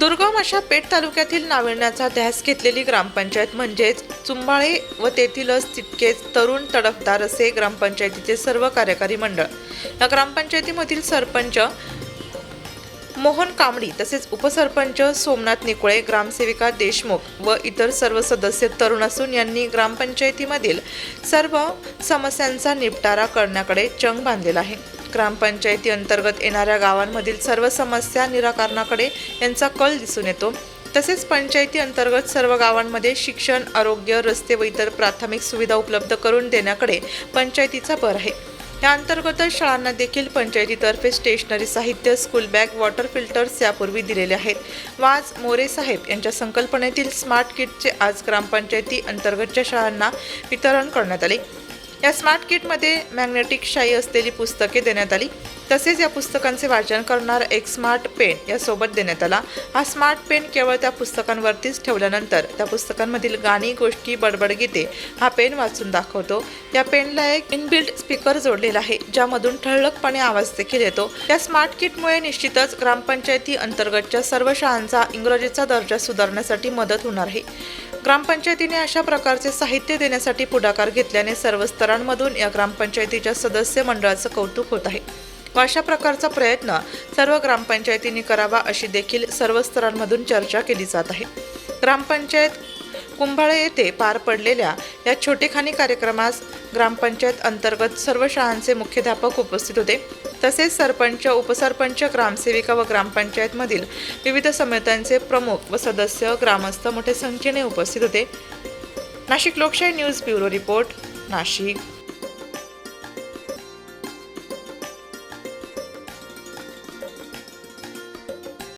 दुर्गम अशा पेठ तालुक्यातील नाविण्याचा ध्यास घेतलेली ग्रामपंचायत म्हणजेच चुंबाळे व तेथीलच तितकेच तरुण तडफदार असे ग्रामपंचायतीचे सर्व कार्यकारी मंडळ. या ग्रामपंचायतीमधील सरपंच मोहन कांबडी तसेच उपसरपंच सोमनाथ निकुळे ग्रामसेविका देशमुख व इतर सर्व सदस्य तरुण असून यांनी ग्रामपंचायतीमधील सर्व समस्यांचा निपटारा करण्याकडे चंग बांधलेला आहे. ग्रामपंचायती अंतर्गत येणाऱ्या गावांमधील सर्व समस्या निराकरणाकडे यांचा कल दिसून येतो. तसेच पंचायती अंतर्गत सर्व गावांमध्ये शिक्षण आरोग्य रस्ते व इतर प्राथमिक सुविधा उपलब्ध करून देण्याकडे पंचायतीचा भर आहे. या अंतर्गतच शाळांना देखील पंचायतीतर्फे स्टेशनरी साहित्य स्कूल बॅग वॉटर फिल्टर्स यापूर्वी दिलेले आहेत. वाज मोरे साहेब यांच्या संकल्पनेतील स्मार्ट किटचे आज ग्रामपंचायती अंतर्गतच्या शाळांना वितरण करण्यात आले. या स्मार्ट किटमध्ये मॅग्नेटिक शाई असलेली पुस्तके देण्यात आली. तसेच या पुस्तकांचे वाचन करणारा एक स्मार्ट पेन यासोबत देण्यात आला. हा स्मार्ट पेन केवळ त्या पुस्तकांवरतीच ठेवल्यानंतर त्या पुस्तकांमधील गाणी गोष्टी बडबड गीते हा पेन वाचून दाखवतो. या पेनला एक इनबिल्ट स्पीकर जोडलेला आहे ज्यामधून ठळकपणे आवाज देखील येतो. या स्मार्ट किटमुळे निश्चितच ग्रामपंचायती अंतर्गतच्या सर्व शाळांचा इंग्रजीचा दर्जा सुधारण्यासाठी मदत होणार आहे. ग्रामपंचायतीने अशा प्रकारचे साहित्य देण्यासाठी पुढाकार घेतल्याने सर्व स्तरांमधून या ग्रामपंचायतीच्या सदस्य मंडळाचं कौतुक होत आहे. व अशा प्रकारचा प्रयत्न सर्व ग्रामपंचायतींनी करावा अशी देखील सर्व स्तरांमधून चर्चा केली जात आहे. ग्रामपंचायत कुंभाळे येथे पार पडलेल्या या छोटेखानी कार्यक्रमास ग्रामपंचायत अंतर्गत सर्व शाळांचे मुख्याध्यापक उपस्थित होते. तसेच सरपंच उपसरपंच ग्रामसेविका व ग्रामपंचायतमधील विविध समित्यांचे प्रमुख व सदस्य ग्रामस्थ मोठ्या संख्येने उपस्थित होते. नाशिक लोकशाही न्यूज ब्युरो रिपोर्ट नाशिक.